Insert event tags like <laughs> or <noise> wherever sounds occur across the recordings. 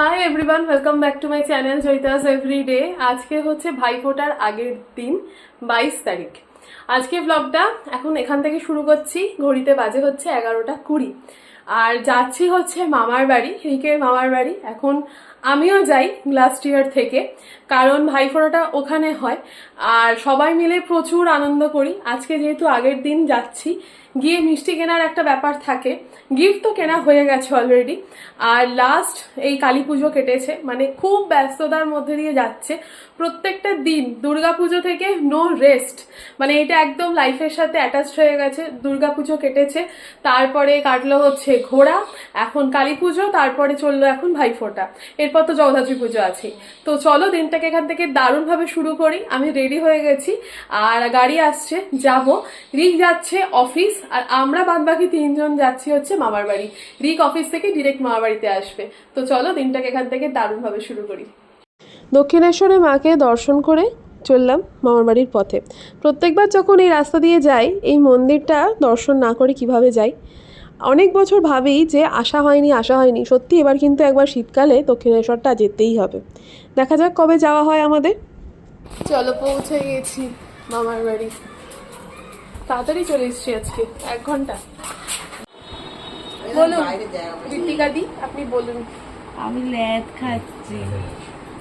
Hi everyone welcome back to my channel Joyita's everyday আজকে হচ্ছে ভাইফোঁটার আগের দিন, বাইশ তারিখ। আজকে ব্লগটা এখন এখান থেকে শুরু করছি, ঘড়িতে বাজে হচ্ছে এগারোটা কুড়ি। আর যাচ্ছি হচ্ছে মামার বাড়ি, রিকের মামার বাড়ি। এখন আমিও যাই লাস্ট ইয়ার থেকে, কারণ ভাইফোঁটাটা ওখানে হয়। আর সবাই মিলে প্রচুর আনন্দ করি। আজকে যেহেতু আগের দিন যাচ্ছি, গিয়ে মিষ্টি কেনার একটা ব্যাপার থাকে। গিফট তো কেনা হয়ে গেছে অলরেডি আর লাস্ট এই কালী পুজো কেটেছে মানে খুব ব্যস্ততার মধ্যে দিয়ে যাচ্ছে। প্রত্যেকটা দিন দুর্গাপুজো থেকে নো রেস্ট মানে এটা একদম লাইফের সাথে অ্যাটাচড হয়ে গেছে। দুর্গাপুজো কেটেছে, তারপরে কাটলো হচ্ছে ঘোড়া, এখন কালী পুজো, তারপরে চলল এখন ভাইফোঁটা। এরপর তো জগদ্ধাত্রী পুজো আছে তো চলো দিনটাকে এখান থেকে দারুণভাবে শুরু করি। আমি রেডি হয়ে গেছি আর গাড়ি আসছে, যাব। রিক যাচ্ছে অফিস আর আমরা বাদ বাকি তিনজন যাচ্ছি হচ্ছে মামার বাড়ি। রিক অফিস থেকে ডিরেক্ট মামার বাড়িতে আসবে। তো চলো দিনটাকে এখান থেকে দারুণভাবে শুরু করি। দক্ষিণেশ্বরে মাকে দর্শন করে চললাম মামার বাড়ির পথে। প্রত্যেকবার যখন এই রাস্তা দিয়ে যাই, এই মন্দিরটা দর্শন না করে কীভাবে যাই? অনেক বছর ভাবি যে আসা হয়নি আসা হয়নি। সত্যি এবার কিন্তু একবার শীতকালে দক্ষিণেশ্বরটা যেতেই হবে। দেখা যাক কবে যাওয়া হয় আমাদের। চলো পৌঁছে গেছি মামার বাড়ি। তাড়াতাড়ি চলে এসছি আজকে এক ঘণ্টা। বলুন ঋতিকা দি আপনি বলুন। আমি ল্যাদ খাচ্ছি।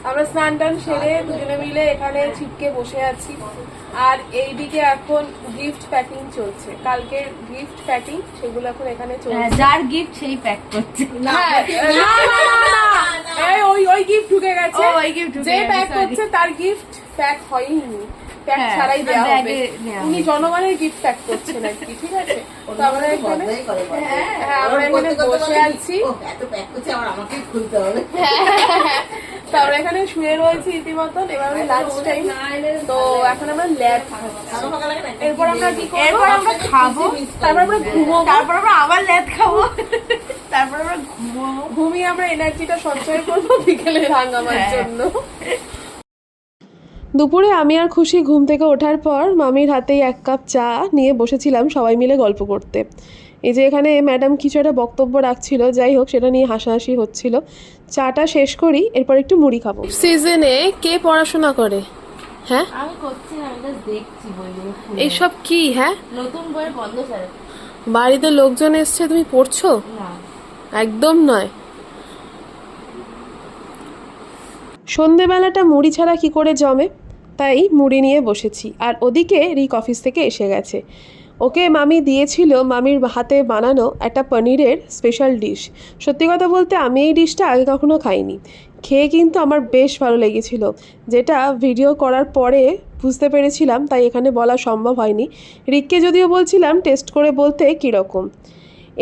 আমরা স্নান টান সেরে দুজনে মিলে এখানে ছিটকে বসে আছি। আর এইদিকে এখন গিফট প্যাকিং চলছে। কালকের গিফট প্যাকিং সেগুলো এখন এখানে হ্যাঁ, চলছে যার গিফট সেই প্যাক করছে। হ্যাঁ, না, ওই ওই গিফট ঢুকে গেছে। ওই ঢুকে যে প্যাক করছে তার গিফট প্যাক হয়নি। প্যাক হ্যাঁ, ছাড়াই দেওয়া হবে। উনি জনগণের গিফট প্যাক করছেন আর কি ঠিক আছে? তো আমরা এখানে হ্যাঁ আমরা এখানে বসে আছি। এত প্যাক করছে আবার আমাকে খুলতে হবে। তো আমরা এখানে শুয়ে রয়েছি ইতিমতন এবার লাঞ্চ টাইম তো এখন আমরা ল্যাব এরপর আমরা কি এরপর আমরা খাব। তারপর আমরা ঘুমোবো। তারপর আমরা আবার ল্যাদ খাব। তারপর আমরা ঘুমোবো। ঘুমিয়ে আমরা এনার্জিটা সঞ্চয় করব বিকেলে রাঙাবার হ্যাঁ। জন্য। দুপুরে আমি আর খুশি ঘুম থেকে ওঠার পর মামির হাতেই এক কাপ চা নিয়ে বসেছিলাম সবাই মিলে গল্প করতে। এই যে এখানে ম্যাডাম কিছু একটা বক্তব্য রাখছিল যাই হোক সেটা নিয়ে হাসাহাসি হচ্ছিল। চাটা শেষ করি এরপর একটু মুড়ি খাব। সিজনে কে পড়াশোনা করে? হ্যাঁ? আমি করছি না আমি দেখছি বইগুলো। খুলে। এইসব কি হ্যাঁ? নতুন বইয়ের বন্ধ স্যার। বাড়িতে লোকজন এসছে তুমি পড়ছো? না। একদম নয়। সন্ধেবেলাটা মুড়ি ছাড়া কি করে জমে? তাই মুড়ি নিয়ে বসেছি। আর ওদিকে রিক অফিস থেকে এসে গেছে। ওকে মামি দিয়েছিল মামির হাতে বানানো একটা পনিরের স্পেশাল ডিশ সত্যি কথা বলতে আমি এই ডিশটা আগে কখনো খাইনি। খেয়ে কিন্তু আমার বেশ ভালো লেগেছিল। যেটা ভিডিও করার পরে বুঝতে পেরেছিলাম তাই এখানে বলা সম্ভব হয়নি। রিককে যদিও বলছিলাম টেস্ট করে বলতে কীরকম।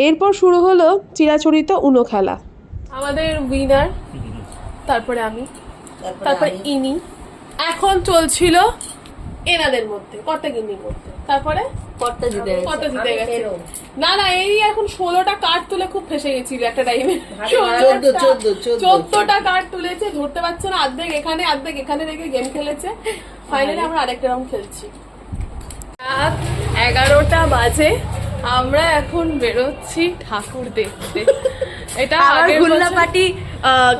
এরপর শুরু হলো চিরাচরিত উনো খেলা। আমাদের উইনার তারপরে আমি তারপরে ইনি। এখন চলছিল এনাদের মধ্যে কর্তা গিন্নির মধ্যে। তারপরে? কর্তা জিতে কত জিতে গেছে। না না এই এখন ষোলোটা কার্ড তুলে খুব ফেসে গেছিল একটা টাইমে চোদ্দ চোদ্দ চোদ্দ চোদ্দটা কার্ড তুলেছে ধরতে পারছে না অর্ধেক এখানে অর্ধেক এখানে রেখে গেম খেলেছে। ফাইনালি আমরা আরেকটা রাউন্ড খেলছি। রাত এগারোটা বাজে আমরা এখন বেরোচ্ছি ঠাকুর দেখতে। <laughs> এটা বছর- পাটি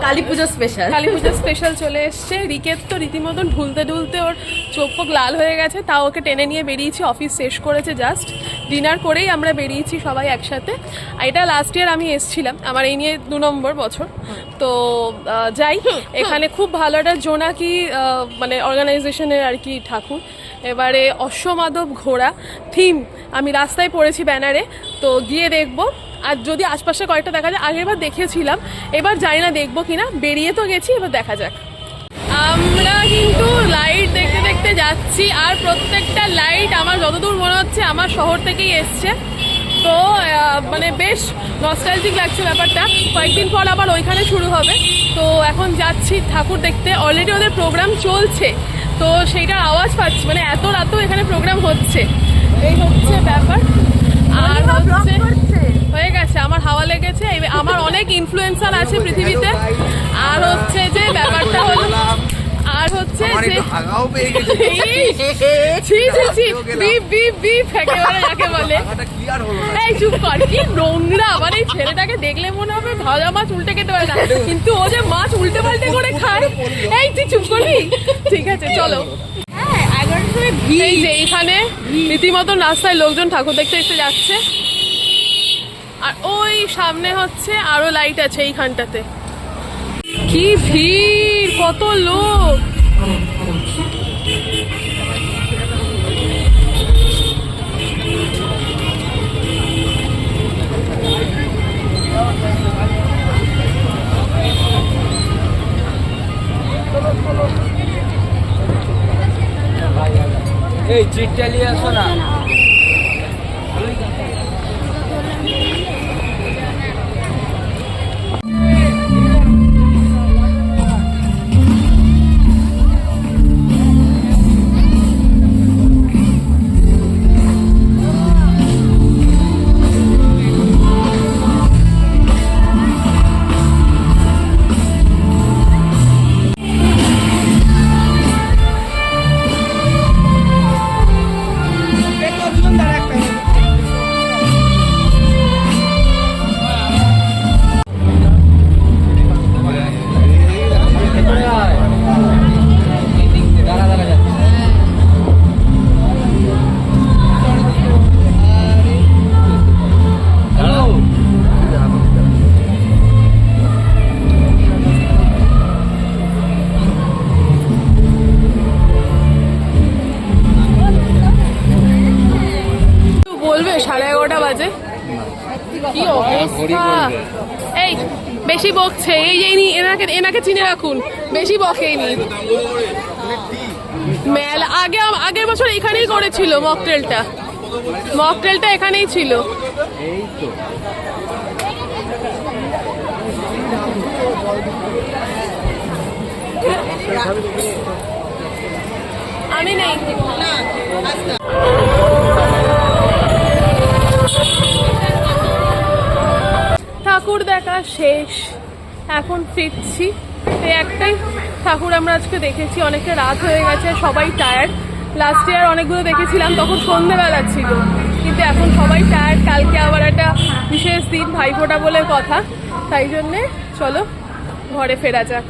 কালী পুজো স্পেশাল কালী পুজো স্পেশাল চলে এসছে। রিকের তো রীতিমতন ঢুলতে ঢুলতে ওর চোখ ফোক লাল হয়ে গেছে তাও ওকে টেনে নিয়ে বেরিয়েছি অফিস শেষ করেছে জাস্ট ডিনার করেই আমরা বেরিয়েছি সবাই একসাথে। এটা লাস্ট ইয়ার আমি এসছিলাম আমার এই নিয়ে দু নম্বর বছর। তো যাই এখানে খুব ভালো একটা জোনাকি মানে অর্গানাইজেশনের আর কি ঠাকুর। এবারে অশ্বমাধব ঘোড়া থিম আমি রাস্তায় পড়েছি ব্যানারে তো গিয়ে দেখব আর যদি আশপাশে কয়েকটা দেখা যায় আগেরবার দেখেছিলাম। এবার জানি না দেখব কিনা। বেরিয়ে তো গেছি এবার দেখা যাক। আমরা কিন্তু লাইট দেখতে দেখতে যাচ্ছি আর প্রত্যেকটা লাইট আমার যতদূর মনে হচ্ছে আমার শহর থেকেই এসছে। তো মানে বেশ নস্টালজিক লাগছে ব্যাপারটা। কয়েকদিন পর আবার ওইখানে শুরু হবে। তো এখন যাচ্ছি ঠাকুর দেখতে। অলরেডি ওদের প্রোগ্রাম চলছে। তো সেইটার আওয়াজ পাচ্ছি। মানে এত রাতেও এখানে প্রোগ্রাম হচ্ছে। এই হচ্ছে ব্যাপার। আর হচ্ছে হয়ে গেছে আমার হাওয়া লেগেছে আমার অনেক ইনফ্লুয়েন্সার আছে পৃথিবীতে। আর হচ্ছে যে ব্যাপারটা হলো আর হচ্ছে চুপ কর কি নোংরা আমার এই ছেলেটাকে দেখলে মনে হবে ভাজা মাছ উল্টে খেতে পারে না। কিন্তু ও যে মাছ পাল্টে পাল্টে করে খায় এই তুই চুপ করবি? ঠিক আছে চলো। হ্যাঁ এইখানে রীতিমতো রাস্তায় লোকজন ঠাকুর দেখতে এসে যাচ্ছে। আর ওই সামনে হচ্ছে আরও লাইট আছে এইখানটাতে। কি ভিড়, কত লোক। এই চিটটা নিয়ে আসো না। বলবে সাড়ে এগারোটা বাজে। কি অবস্থা? এই, বেশি বকছে। এই এই এনাকে এনাকে চিনে রাখুন। বেশি বকেনি মেলা, আগে আগের বছর এখানেই করেছিল মকটেলটা মকটেলটা এখানেই ছিল। আমি নেই। ঠাকুর দেখা শেষ। এখন ফিরছি। এই একটাই ঠাকুর আমরা আজকে দেখেছি অনেকটা রাত হয়ে গেছে, সবাই টায়ার্ড লাস্ট ইয়ার অনেকগুলো দেখেছিলাম, তখন সন্ধেবেলা ছিল। কিন্তু এখন সবাই টায়ার্ড কালকে আবার একটা বিশেষ দিন, ভাইফোঁটা বলে কথা। তাই জন্যে চলো, ঘরে ফেরা যাক।